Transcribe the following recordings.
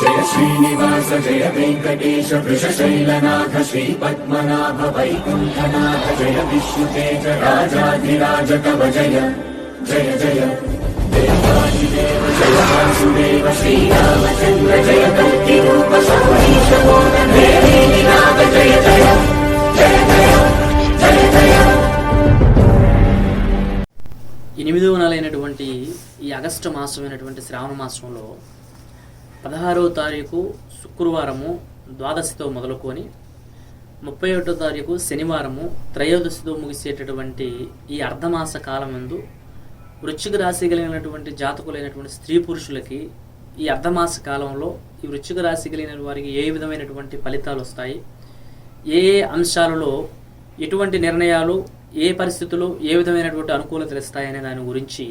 జయ శ్రీనివాస జయ వెంకటేశ వృషశైలనాథ శ్రీ పద్మనాభ వైకుంఠనాథ జయ విష్ణుతేజ రాజాధిరాజ కవ జయ జయ జయ. దేవాదిదేవ జయ వాసుదేవ శ్రీరామచంద్ర జయ కల్కి రూప సౌరీశ నాథ జయ జయ జయ జయ జయ జయ. ఎనిమిదవ నెలైనటువంటి ఈ ఆగస్టు మాసమైనటువంటి శ్రావణ మాసంలో పదహారవ తారీఖు శుక్రవారము ద్వాదశితో మొదలుకొని ముప్పై ఒకటో తారీఖు శనివారము త్రయోదశితో ముగిసేటటువంటి ఈ అర్ధమాస కాలం ఎందు వృశ్చిక రాశి కలిగినటువంటి జాతకులైనటువంటి స్త్రీ పురుషులకి ఈ అర్ధమాస కాలంలో ఈ వృశ్చిక రాశి కలిగిన వారికి ఏ విధమైనటువంటి ఫలితాలు వస్తాయి? ఏ ఏ అంశాలలో ఎటువంటి నిర్ణయాలు ఏ పరిస్థితులు ఏ విధమైనటువంటి అనుకూలతలు ఇస్తాయనే దాని గురించి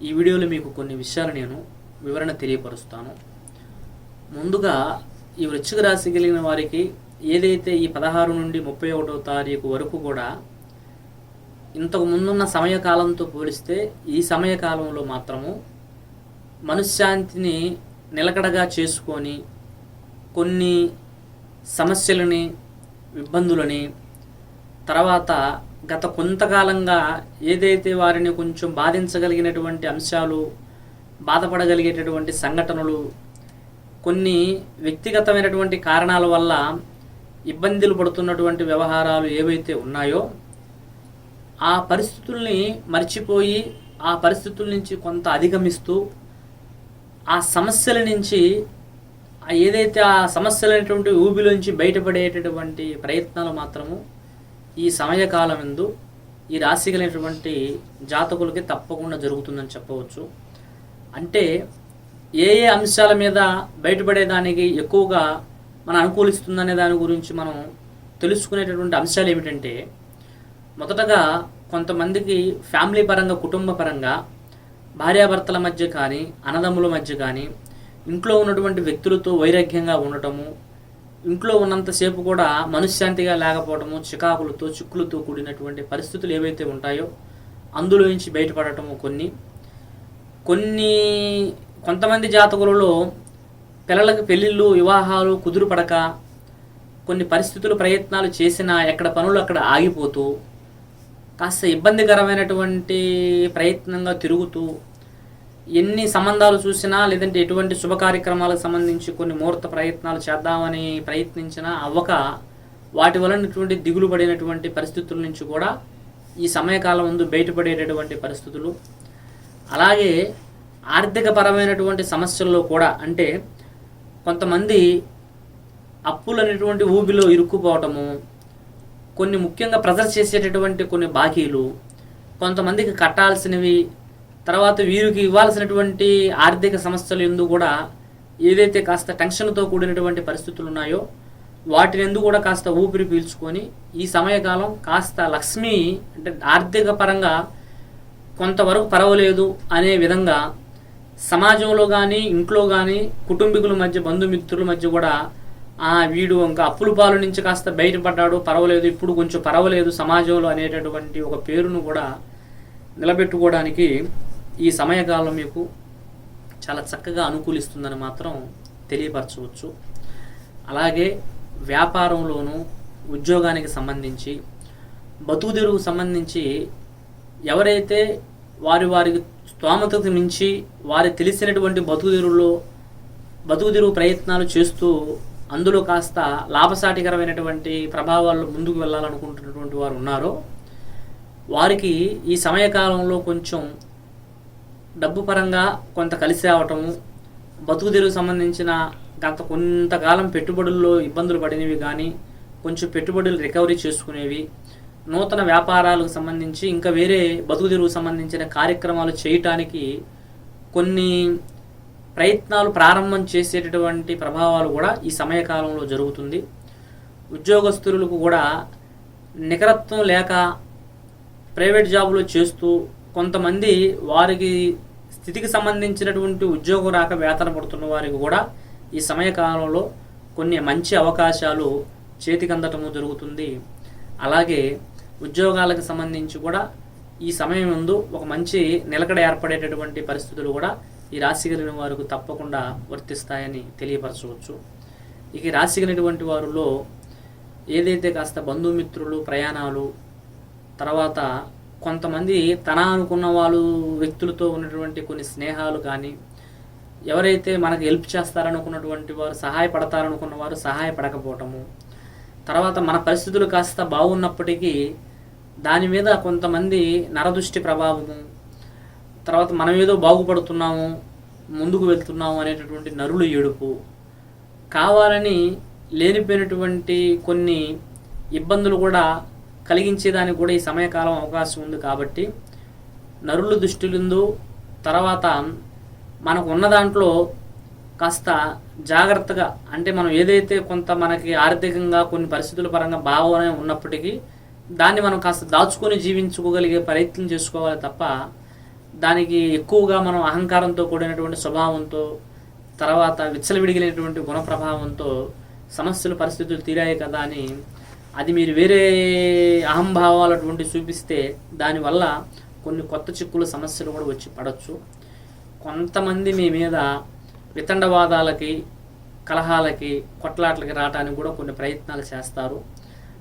ఈ వీడియోలో మీకు కొన్ని విషయాలు నేను వివరణ తెలియపరుస్తాను. ముందుగా ఈ వృశ్చిక రాశి కలిగిన వారికి ఏదైతే ఈ పదహారు నుండి ముప్పై ఒకటో తారీఖు వరకు కూడా ఇంతకు ముందున్న సమయకాలంతో పోలిస్తే ఈ సమయకాలంలో మాత్రము మనశ్శాంతిని నిలకడగా చేసుకొని కొన్ని సమస్యలని ఇబ్బందులని తర్వాత గత కొంతకాలంగా ఏదైతే వారిని కొంచెం బాధించగలిగినటువంటి అంశాలు బాధపడగలిగేటటువంటి సంఘటనలు కొన్ని వ్యక్తిగతమైనటువంటి కారణాల వల్ల ఇబ్బందులు పడుతున్నటువంటి వ్యవహారాలు ఏవైతే ఉన్నాయో ఆ పరిస్థితుల్ని మర్చిపోయి ఆ పరిస్థితుల నుంచి కొంత అధిగమిస్తూ ఆ సమస్యల నుంచి ఏదైతే ఆ సమస్యలైనటువంటి ఊబిలోంచి బయటపడేటటువంటి ప్రయత్నాలు మాత్రము ఈ సమయకాలం ఎందు ఈ రాశి కలిగినటువంటి జాతకులకి తప్పకుండా జరుగుతుందని చెప్పవచ్చు. అంటే ఏ ఏ అంశాల మీద బయటపడేదానికి ఎక్కువగా మన అనుకూలిస్తుందనే దాని గురించి మనం తెలుసుకునేటటువంటి అంశాలు ఏమిటంటే మొదటగా కొంతమందికి ఫ్యామిలీ పరంగా కుటుంబ పరంగా భార్యాభర్తల మధ్య కానీ అన్నదమ్ముల మధ్య కానీ ఇంట్లో ఉన్నటువంటి వ్యక్తులతో వైరాగ్యంగా ఉండటము ఇంట్లో ఉన్నంతసేపు కూడా మనశ్శాంతిగా లేకపోవడము చికాకులతో చిక్కులతో కూడినటువంటి పరిస్థితులు ఏవైతే ఉంటాయో అందులో నుంచి బయటపడటము కొన్ని. కొన్ని కొంతమంది జాతకులలో పిల్లలకు పెళ్ళిళ్ళు వివాహాలు కుదురు పడక కొన్ని పరిస్థితులు ప్రయత్నాలు చేసినా ఎక్కడ పనులు అక్కడ ఆగిపోతూ కాస్త ఇబ్బందికరమైనటువంటి ప్రయత్నంగా తిరుగుతూ ఎన్ని సంబంధాలు చూసినా లేదంటే ఎటువంటి శుభ కార్యక్రమాలకు సంబంధించి కొన్ని ముహూర్త ప్రయత్నాలు చేద్దామని ప్రయత్నించినా అవ్వక వాటి వలనటువంటి దిగులు పడినటువంటి పరిస్థితుల నుంచి కూడా ఈ సమయకాలం ముందు బయటపడేటటువంటి పరిస్థితులు అలాగే ఆర్థిక పరమైనటువంటి సమస్యల్లో కూడా అంటే కొంతమంది అప్పులు అనేటువంటి ఊబిలో ఇరుక్కుపోవటము కొన్ని ముఖ్యంగా ప్రెజర్ చేసేటటువంటి కొన్ని బాకీలు కొంతమందికి కట్టాల్సినవి తర్వాత వీరికి ఇవ్వాల్సినటువంటి ఆర్థిక సమస్యలు ఎందు కూడా ఏదైతే కాస్త టెన్షన్తో కూడినటువంటి పరిస్థితులు ఉన్నాయో వాటిని ఎందుకు కూడా కాస్త ఊపిరి పీల్చుకొని ఈ సమయకాలం కాస్త లక్ష్మి అంటే ఆర్థిక పరంగా కొంతవరకు పరవలేదు అనే విధంగా సమాజంలో కానీ ఇంట్లో కానీ కుటుంబీకుల మధ్య బంధుమిత్రుల మధ్య కూడా ఆ వీడు ఇంకా అప్పుల పాలు నుంచి కాస్త బయటపడ్డాడు పర్వాలేదు ఇప్పుడు కొంచెం పర్వాలేదు సమాజంలో అనేటటువంటి ఒక పేరును కూడా నిలబెట్టుకోవడానికి ఈ సమయకాలం మీకు చాలా చక్కగా అనుకూలిస్తుందని మాత్రం తెలియపరచవచ్చు. అలాగే వ్యాపారంలోనూ ఉద్యోగానికి సంబంధించి బతుకుదెరువు సంబంధించి ఎవరైతే వారి వారికి స్తోమతకు మించి వారి తెలిసినటువంటి బతుకుదిరులో బతుకుదిరువు ప్రయత్నాలు చేస్తూ అందులో కాస్త లాభసాటికరమైనటువంటి ప్రభావాలు ముందుకు వెళ్ళాలనుకుంటున్నటువంటి వారు ఉన్నారో వారికి ఈ సమయకాలంలో కొంచెం డబ్బు పరంగా కొంత కలిసి రావటము బతుకుదెరువు సంబంధించిన గత కొంతకాలం పెట్టుబడుల్లో ఇబ్బందులు పడినవి కానీ కొంచెం పెట్టుబడులు రికవరీ చేసుకునేవి నూతన వ్యాపారాలకు సంబంధించి ఇంకా వేరే బతుకుదెరువు సంబంధించిన కార్యక్రమాలు చేయటానికి కొన్ని ప్రయత్నాలు ప్రారంభం చేసేటటువంటి ప్రభావాలు కూడా ఈ సమయకాలంలో జరుగుతుంది. ఉద్యోగస్తులకు కూడా నికరత్వం లేక ప్రైవేట్ జాబులు చేస్తూ కొంతమంది వారికి స్థితికి సంబంధించినటువంటి ఉద్యోగం రాక వేతన పడుతున్న వారికి కూడా ఈ సమయకాలంలో కొన్ని మంచి అవకాశాలు చేతికందటము జరుగుతుంది. అలాగే ఉద్యోగాలకు సంబంధించి కూడా ఈ సమయం ముందు ఒక మంచి నిలకడ ఏర్పడేటటువంటి పరిస్థితులు కూడా ఈ రాశి కలిగిన వారికి తప్పకుండా వర్తిస్తాయని తెలియపరచవచ్చు. ఇక రాశి కలిగినటువంటి వారిలో ఏదైతే కాస్త బంధుమిత్రులు ప్రయాణాలు తర్వాత కొంతమంది తన అనుకున్న వాళ్ళు వ్యక్తులతో ఉన్నటువంటి కొన్ని స్నేహాలు కానీ ఎవరైతే మనకు హెల్ప్ చేస్తారనుకున్నటువంటి వారు సహాయపడతారనుకున్న వారు సహాయపడకపోవటము తర్వాత మన పరిస్థితులు కాస్త బాగున్నప్పటికీ దాని మీద కొంతమంది నరదృష్టి ప్రభావం తర్వాత మనం ఏదో బాగుపడుతున్నాము ముందుకు వెళ్తున్నాము అనేటటువంటి నరులు ఏడుపు కావాలని లేనిపోయినటువంటి కొన్ని ఇబ్బందులు కూడా కలిగించేదానికి కూడా ఈ సమయకాలం అవకాశం ఉంది కాబట్టి నరుల దృష్టిలుందు తర్వాత మనకు ఉన్న దాంట్లో కాస్త జాగ్రత్తగా అంటే మనం ఏదైతే కొంత మనకి ఆర్థికంగా కొన్ని పరిస్థితుల పరంగా బాగానే ఉన్నప్పటికీ దాన్ని మనం కాస్త దాచుకొని జీవించుకోగలిగే ప్రయత్నం చేసుకోవాలి తప్ప దానికి ఎక్కువగా మనం అహంకారంతో కూడినటువంటి స్వభావంతో తర్వాత విచ్చలవిడిగినటువంటి గుణ ప్రభావంతో సమస్యలు పరిస్థితులు తీరాయి కదా అని అది మీరు వేరే అహంభావాలు అటువంటి చూపిస్తే దానివల్ల కొన్ని కొత్త చిక్కులు సమస్యలు కూడా వచ్చి పడవచ్చు కొంతమంది మీ మీద వితండవాదాలకి కలహాలకి కొట్లాట్లకి రావడానికి కూడా కొన్ని ప్రయత్నాలు చేస్తారు.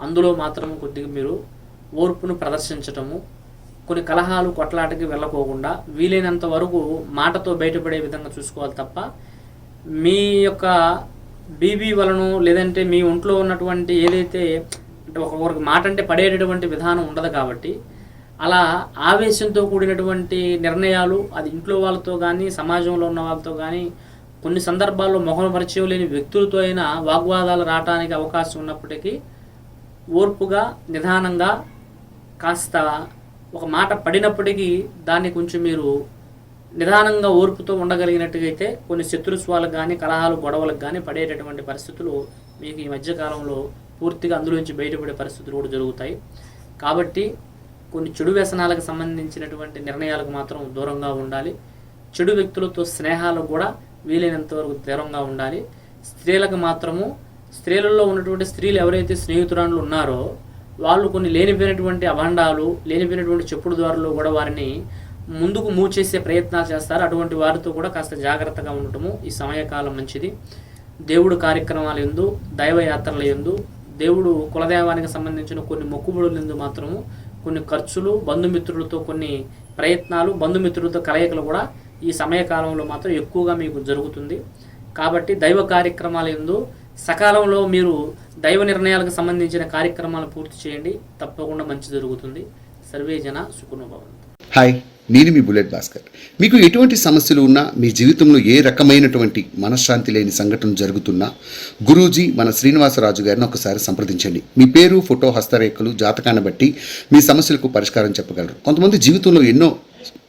అందులో మాత్రం కొద్దిగా మీరు ఓర్పును ప్రదర్శించటము కొన్ని కలహాలు కొట్లాటకి వెళ్ళకోకుండా వీలైనంత వరకు మాటతో బయటపడే విధంగా చూసుకోవాలి తప్ప మీ యొక్క బీబీ వలను లేదంటే మీ ఒంట్లో ఉన్నటువంటి ఏదైతే అంటే మాట అంటే పడేటటువంటి విధానం ఉండదు కాబట్టి అలా ఆవేశంతో కూడినటువంటి నిర్ణయాలు అది ఇంట్లో వాళ్ళతో కానీ సమాజంలో ఉన్న వాళ్ళతో కానీ కొన్ని సందర్భాల్లో మొహం పరిచయం లేని వ్యక్తులతో అయినా వాగ్వాదాలు రావడానికి అవకాశం ఉన్నప్పటికీ ఓర్పుగా నిదానంగా కాస్త ఒక మాట పడినప్పటికీ దాన్ని కొంచెం మీరు నిదానంగా ఓర్పుతో ఉండగలిగినట్టుగైతే అయితే కొన్ని శత్రుత్వాలకు కానీ కలహాలు గొడవలకు కానీ పడేటటువంటి పరిస్థితులు మీకు ఈ మధ్యకాలంలో పూర్తిగా అందులోంచి బయటపడే పరిస్థితులు కూడా జరుగుతాయి. కాబట్టి కొన్ని చెడు వ్యసనాలకు సంబంధించినటువంటి నిర్ణయాలకు మాత్రం దూరంగా ఉండాలి. చెడు వ్యక్తులతో స్నేహాలకు కూడా వీలైనంత వరకు దూరంగా ఉండాలి. స్త్రీలకు మాత్రము స్త్రీలలో ఉన్నటువంటి స్త్రీలు ఎవరైతే స్నేహితురాళ్ళు ఉన్నారో వాళ్ళు కొన్ని లేనిపోయినటువంటి అభండాలు లేనిపోయినటువంటి చెప్పుడు ద్వారాలు కూడా వారిని ముందుకు మూవ్ చేసే ప్రయత్నాలు చేస్తారు. అటువంటి వారితో కూడా కాస్త జాగ్రత్తగా ఉండటము ఈ సమయకాలం మంచిది. దేవుడు కార్యక్రమాల ఎందు దైవయాత్రల ఎందు దేవుడు కులదైవానికి సంబంధించిన కొన్ని మొక్కుబడుల ఎందు మాత్రము కొన్ని ఖర్చులు బంధుమిత్రులతో కొన్ని ప్రయత్నాలు బంధుమిత్రులతో కలయికలు కూడా ఈ సమయకాలంలో మాత్రం ఎక్కువగా మీకు జరుగుతుంది. కాబట్టి దైవ కార్యక్రమాల ఎందు సకాలంలో మీరు దైవ నిర్ణయాలకు సంబంధించిన కార్యక్రమాలు పూర్తి చేయండి. తప్పకుండా మంచి జరుగుతుంది. సర్వే జన సుఖనుభవంతు హాయ్ నేను మీ బుల్లెట్ భాస్కర్. మీకు ఎటువంటి సమస్యలు ఉన్నా మీ జీవితంలో ఏ రకమైనటువంటి మనశ్శాంతి లేని సంఘటన జరుగుతున్నా గురూజీ మన శ్రీనివాసరాజు గారిని ఒకసారి సంప్రదించండి. మీ పేరు ఫోటో హస్తరేఖలు జాతకాన్ని బట్టి మీ సమస్యలకు పరిష్కారం చెప్పగలరు. కొంతమంది జీవితంలో ఎన్నో